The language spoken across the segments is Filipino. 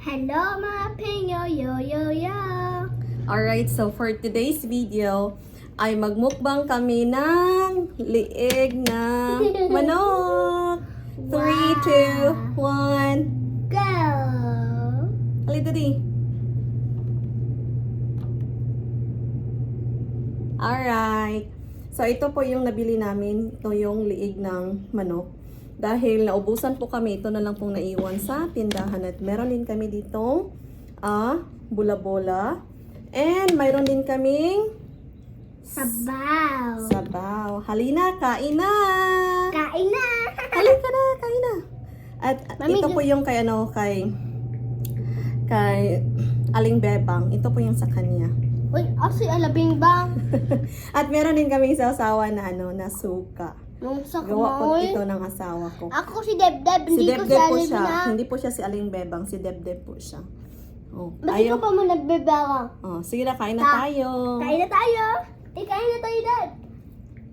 Hello mga penyo, yo yo yo. Alright, so for today's video, ay magmukbang kami ng liig na manok. 3, 2, 1. Go! Halito di. Alright. So ito po yung nabili namin. Ito yung liig ng manok. Dahil naubusan po kami, ito na lang pong naiwan sa tindahan. At meron din kami ditong ah, bula-bola. And mayroon din kaming Sabaw. sabaw. Halina, kain na! Kain na! Halika na, kain na. At Mami, ito po yung kay ano, kay kay Aling Bebang. Ito po yung sa kanya. Uy, asi alabing bang. At meron din kaming sasawa na ano, na suka. Nung sa Gawa po ito ng asawa ko. Ako si Debdeb, Si hindi ko Debdeb si po siya. na. Hindi po siya si Aling Bebang, si Debdeb po siya. Oh, Bakit ayaw. ko pa mo nagbebawang? Oh, sige na, kain na Ta- tayo. Kain na tayo! Eh, kain na tayo, Dad!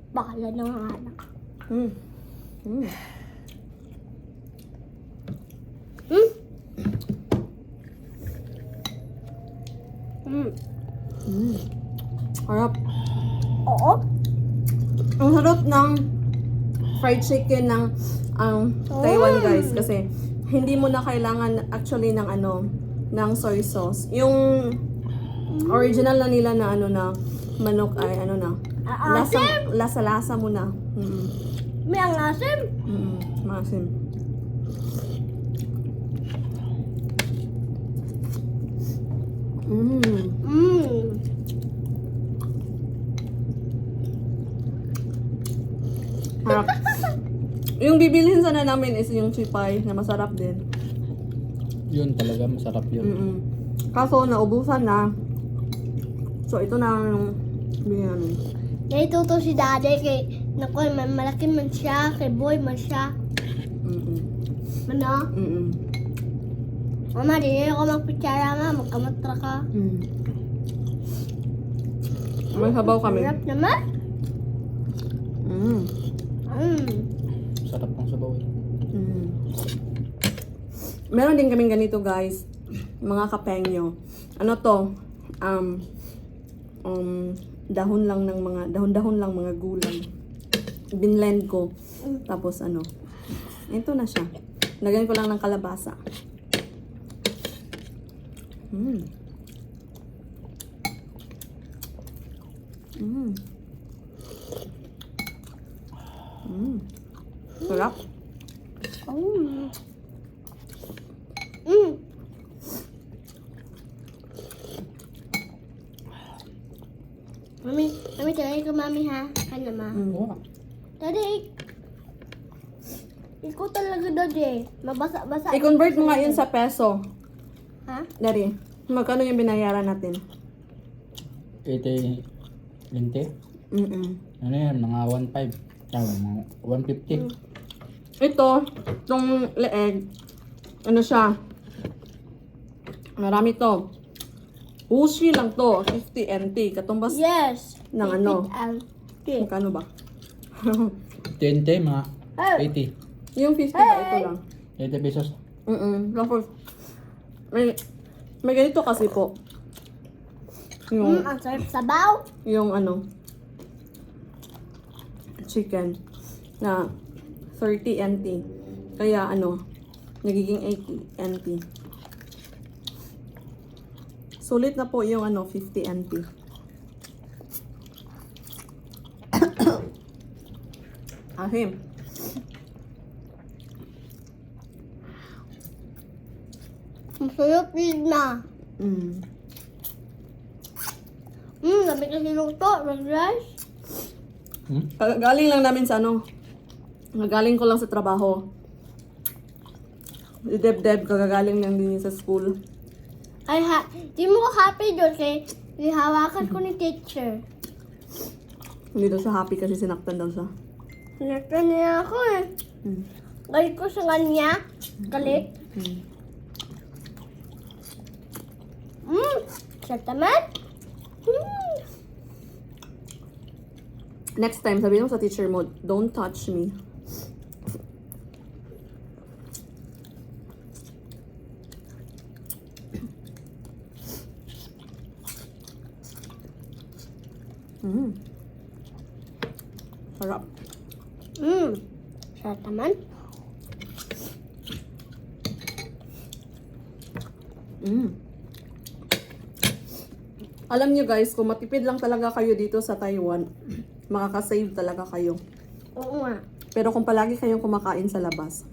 Bakala ng anak. Hmm. Hmm. Hmm? Hmm. Hmm. Harap. Oo? Ang sarap ng fried chicken ng ang Taiwan guys kasi hindi mo na kailangan actually ng ano ng soy sauce. Yung original na nila na ano na manok ay ano na lasa lasa lasa mo na. Mm. May ang asim. Mm. Maasim. Mm. Mmm. Harap. Yung bibilhin sana namin is yung chipay na masarap din. Yun talaga, masarap yun. Mm-mm. Kaso naubusan na. So ito na yung bili namin. Naituto si Daddy kay Naku, may malaki man siya, kay boy man siya. Mm-mm. Ano? Mm-mm. Mama, di ako magpitsara nga, magkamatra ka. Mm. May sabaw kami. Sarap naman. Mm. Mm. Sarap ng sabaw eh. Mm. Meron din kaming ganito guys. Mga kapengyo. Ano to? Um, um, dahon lang ng mga, dahon-dahon lang mga gulay. Binlend ko. Tapos ano, ito na siya. Lagyan ko lang ng kalabasa. Mm. Mm. Mm. Sarap. Mm. Mm. Mami, mami, tagay ko mami ha. Kanya ma. Mm. Daddy, ikaw talaga daddy. Mabasa-basa. I-convert mo nga yun sa peso. Ha? Dari, magkano yung binayaran natin? 80, 20? Mm-mm. Ano yan, mga 1.5. Ah, mga 150. Ito, itong leeg, ano siya? Marami to. Ushi lang to, 50 NT. Katumbas Yes. ng ano? Ang Magkano ba? 20, mga Hey. 80. yung 50 ba ito lang? 80 pesos. Mm-mm. Tapos, may, may ganito kasi po. Yung, Mm, ang sarap sabaw. yung ano, chicken na 30 NT. Kaya ano, nagiging 80 NT. Sulit na po yung ano, 50 NT. Ahim. Ang sarap din na. Mm. Mm, dami kasi luto. Red rice. Hmm? Ga- Galing lang namin sa ano. Galing ko lang sa trabaho. Deb-Deb, kagagaling lang din sa school. Ay, ha, di mo ko happy doon kay hawakan ko ni teacher. Hindi daw siya happy kasi sinaktan daw siya. Sinaktan niya ako eh. Mm. Galit ko sa kanya. Galit. Mm. Mm, sarap naman. Mm. Next time, sabihin mo sa teacher mo, don't touch me. Mm. Sarap. Mm. Sarap naman. Mm. Alam nyo guys, kung matipid lang talaga kayo dito sa Taiwan, makakasave talaga kayo. Oo nga. Pero kung palagi kayong kumakain sa labas,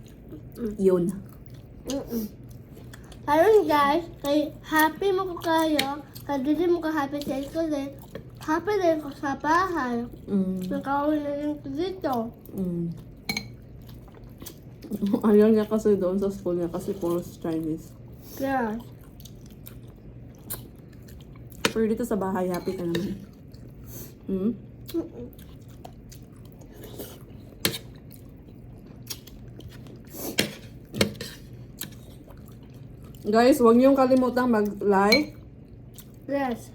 yun. Mm-mm. Guys, kay happy mo ko kayo, kaya mo ka happy sa school Happy din ko sa bahay. Mm. Nakawin na rin ko dito. Mm. Ayaw niya kasi doon sa school niya kasi puro Chinese. Yes. Pero dito sa bahay, happy ka naman. Mm. Mm-mm. Guys, huwag niyong kalimutang mag-like Yes.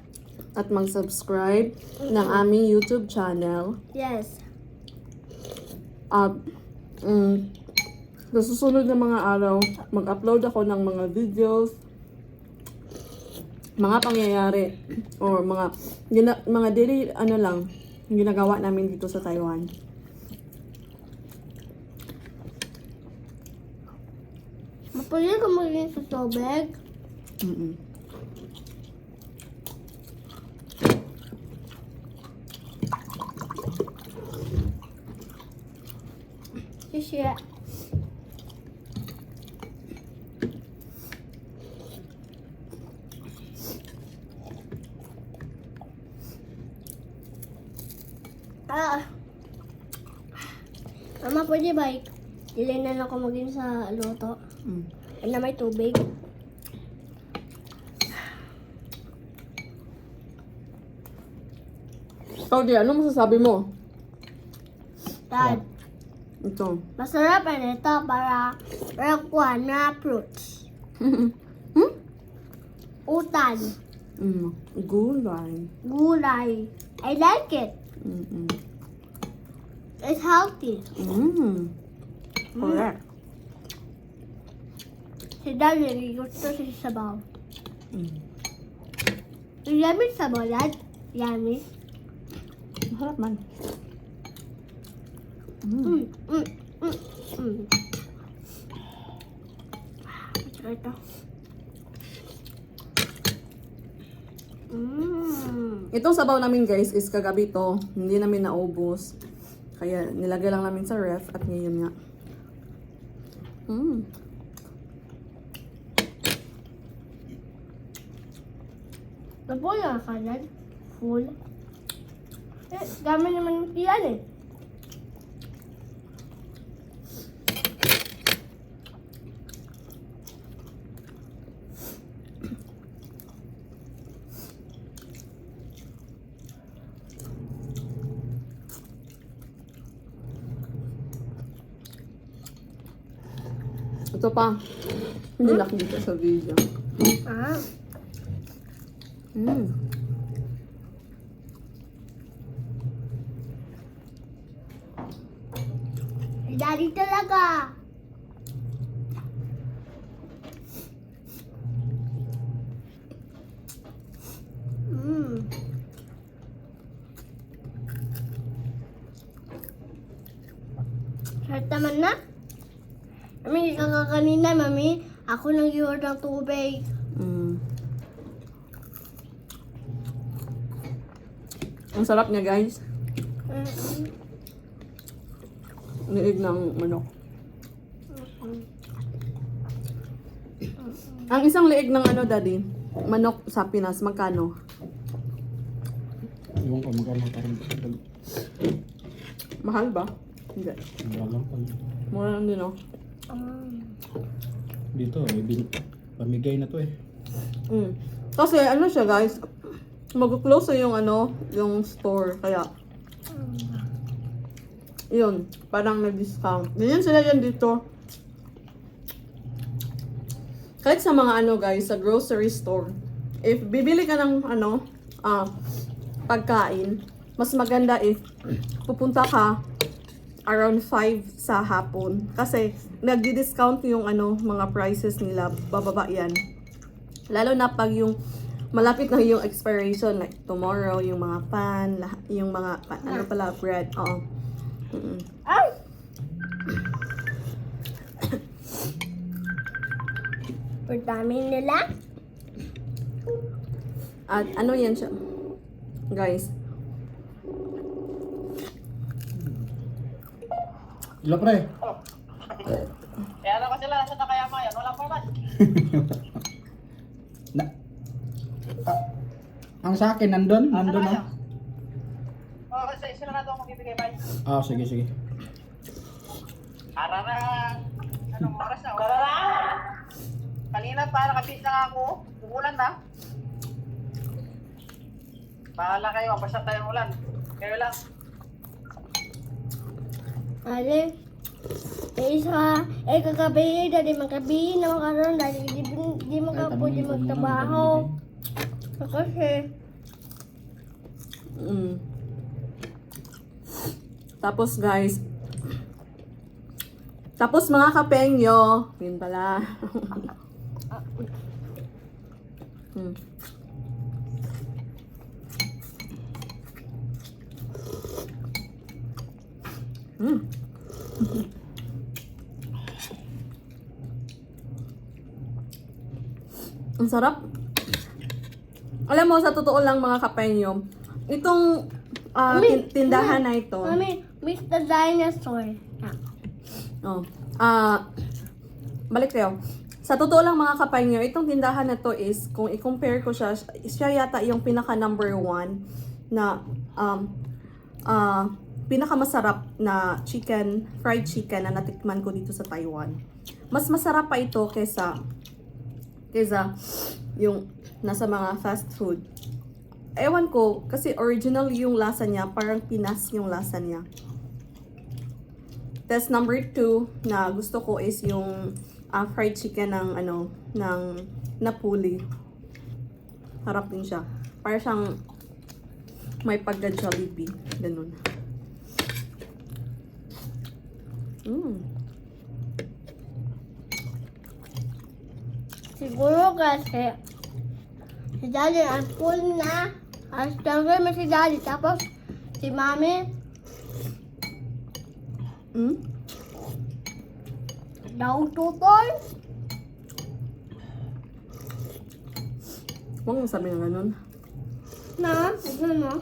at mag-subscribe ng aming YouTube channel. Yes. At mm, sa susunod na mga araw, mag-upload ako ng mga videos, mga pangyayari, or mga gina- mga daily ano lang, ginagawa namin dito sa Taiwan. Mapuli ka maging sa tubig. Mm-mm. Sisiya. Ah. Mama, pwede ba? Dilay na lang ako maging sa luto. Mm. Ay na may tubig. Claudia, ano masasabi mo? Dad, Ito. masarap na ito para kuha na fruits. hmm? Utan, Mm. Gulay. gulay. I like it. Mm-mm. It's healthy. Mm. Correct. Gusto siya sa sabaw. Mm. Yummy sabaw, Dad. Yummy. Masarap man. Mm. Mm, mm, mm, mm. Ito. Mm. Itong sabaw namin guys is kagabi to. Hindi namin naubos. Kaya nilagay lang namin sa ref at ngayon nga. Mm. Nabuhay ka, Dad. Full. Eh, dami naman yan eh. Ito pa. Hindi nakikita sa video. Ah. Mm. Daddy talaga. Mm. Sarap naman na. Mami, kakakanina, mami. Ako nang iwan ng tubig. Mm. Ang sarap niya guys. Mm. Liig ng manok. Ang isang liig ng ano daddy, manok sa Pinas, magkano? Iwan ko magkano parang Mahal ba? Hindi. wala lang pag Mura lang din oh. Ah. dito eh bin, pamigay na to eh. Mm. Kasi ano siya guys, mag-close na yung ano, yung store. Kaya, yun, parang nag-discount. Ganyan sila yan dito. Kahit sa mga ano guys, sa grocery store, if bibili ka ng ano, ah, pagkain, mas maganda if pupunta ka around 5 sa hapon. Kasi nagdi-discount yung ano, mga prices nila, bababa yan. Lalo na pag yung malapit na yung expiration like tomorrow yung mga pan, yung mga pan, ano pala bread. Oo. Mm-mm. Ay! Ang dami nila. At ano yan siya? Guys, Ilo pre. Kaya naman sila nasa Takayama yan, walang paman. Na, ah, ang sa akin, nandun, nandun tayo? ah. Oo, kasi sila na ito ang magbibigay ba? Ah, sige, sige. Ara na, anong oras na? Wala na! Kanina pa, nakapit na ako. Umulan na. Bahala kayo, basta tayong ulan. Kayo lang. Ali. Eh, isa, eh, kagabi, dali magabi na makaroon, dali di, di makapundi magtrabaho. Kasi, mm. Tapos guys, tapos mga kapengyo, yun pala. mm. Mm. Ang sarap. Alam mo, sa totoo lang mga kapenyo, itong ah, Mami, tin- tindahan na ito, Mami, Mr. Dinosaur. Oh, ah, balik tayo. Sa totoo lang mga kapenyo, itong tindahan na to is, kung i-compare ko siya, siya yata yung pinaka number one na um, ah, pinakamasarap na chicken, fried chicken na natikman ko dito sa Taiwan. Mas masarap pa ito kaysa kaysa yung nasa mga fast food. Ewan ko, kasi original yung lasa niya, parang Pinas yung lasa niya. Test number two na gusto ko is yung ah, fried chicken ng ano, ng Napoli. Harap din siya. Para siyang may pagka Jollibee. Ganun. Mm. Siguro kasi, si Daddy ang full na, ang stronger mo si Daddy. Tapos, si Mami, Mm? daw tutoy. Huwag mong sabi ng ganun. Na, ano no?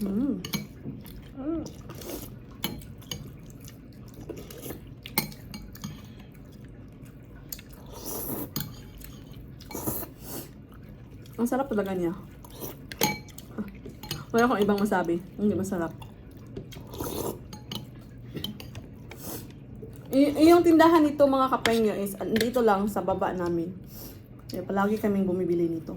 Mm. Mm. Ang sarap talaga niya. Wala akong ibang masabi. Hindi masarap. Y- yung tindahan nito mga kapengyo is dito lang sa baba namin. Palagi kaming bumibili nito.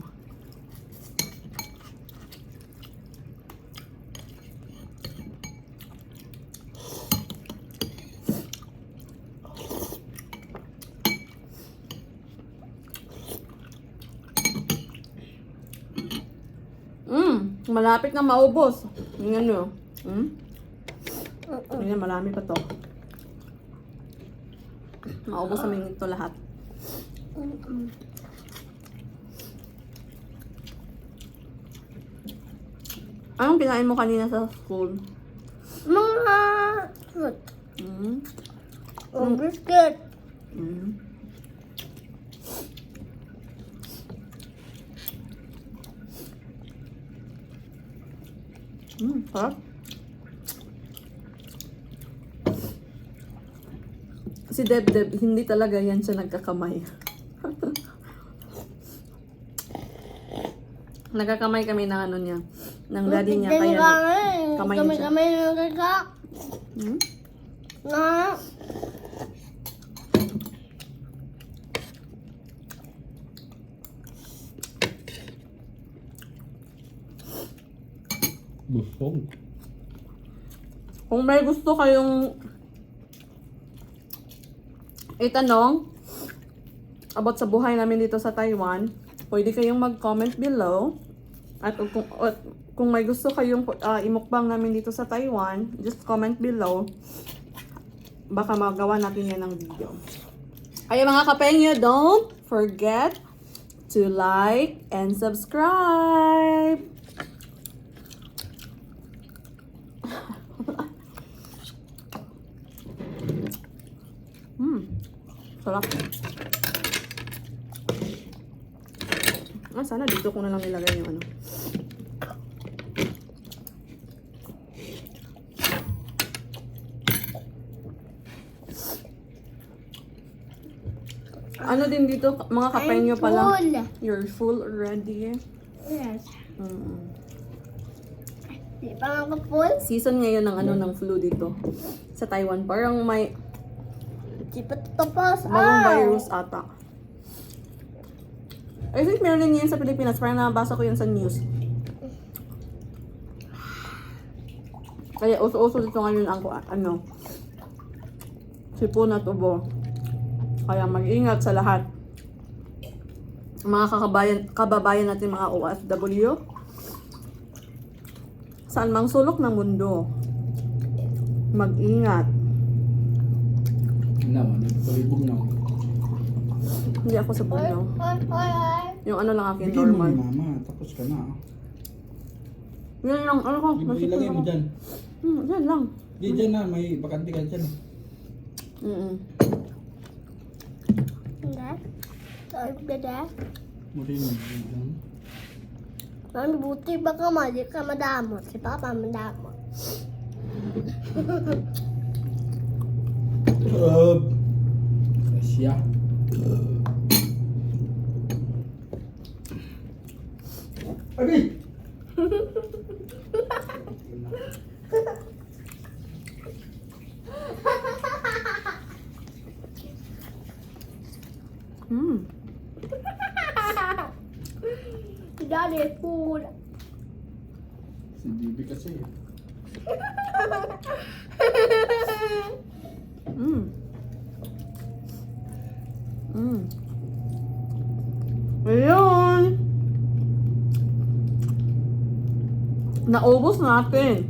Mm, malapit na maubos. Yung ano. Mm? Ayan, marami pa to. Maubos namin ito lahat. Anong kinain mo kanina sa school? Mga fruit. Mm. O biscuit. Mm. Mm, sarap. Si Deb Deb, hindi talaga yan siya nagkakamay. Nagkakamay kami ng ano niya, ng daddy niya. Kaya, kamay Kami, niya kami, siya. kami, kaka. Hmm? Na, Busog. Kung may gusto kayong itanong about sa buhay namin dito sa Taiwan, pwede kayong mag-comment below. At kung, at kung may gusto kayong uh, imukbang namin dito sa Taiwan, just comment below. Baka magawa natin yan ng video. Kaya mga kapengyo, don't forget to like and subscribe. Hmm. Sarap. Ah, sana dito ko na lang nilagay yung ano. Ano din dito, mga kapenyo I'm pala. full. You're full already. Yes. Mm. Di ako full? Season ngayon ng ano ng flu dito. Sa Taiwan. Parang may Di pa tapos. virus ata. I think meron din yan sa Pilipinas. Parang nabasa ko yan sa news. Kaya uso-uso dito ngayon ang ano, sipon at ubo. Kaya mag-ingat sa lahat. Mga kakabayan, kababayan natin mga OFW. Saan mang sulok ng mundo. Mag-ingat. Na, nagpalibog na. Hindi ako sa ay. Yung ano lang akin, Bigyan mo normal. ni mama, tapos ka na. Yun lang, ano ko, nasipon Ilagay mo ako. dyan. Hmm, yan lang. Di dyan na, may bakante ka dyan. Mm Hindi. Sorry, dada. Murin mo. Mami buti bakal maji ka madamo, si papa madamo. Eh. Asia. Abi. Hmm. Daddy, food. Si Bibi kasi. Mm. Mm. Ayun. Naubos natin.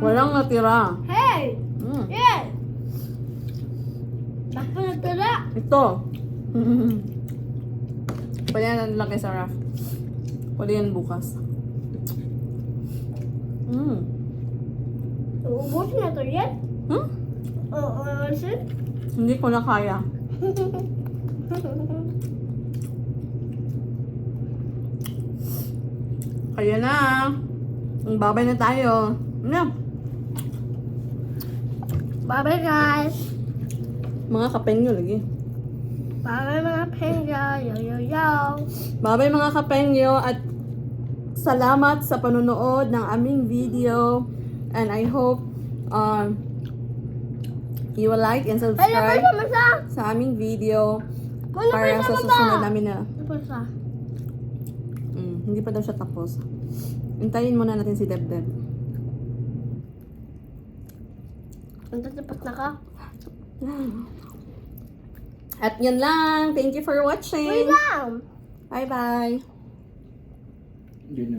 Walang natira. Hey! Mm. Yes! Baka natala. Ito. Pwede yan lang kay Sarah. Pwede yan bukas. Mm. Ubus na to yan? Hmm? Oo, sir. Hindi ko na kaya. Kaya na. Babay na tayo. Ano? Bye-bye, guys. Mga kapengyo lagi. Bye-bye, mga penga. Yo, yo, yo. Babay mga kapengyo at salamat sa panonood ng aming video. And I hope um, you will like and subscribe mo sa? aming video para sa susunod namin na Napasa. Mm, hindi pa daw siya tapos. Hintayin muna natin si Debdeb. Nagtatapat na ka? At yun lang. Thank you for watching. Bye-bye. Na.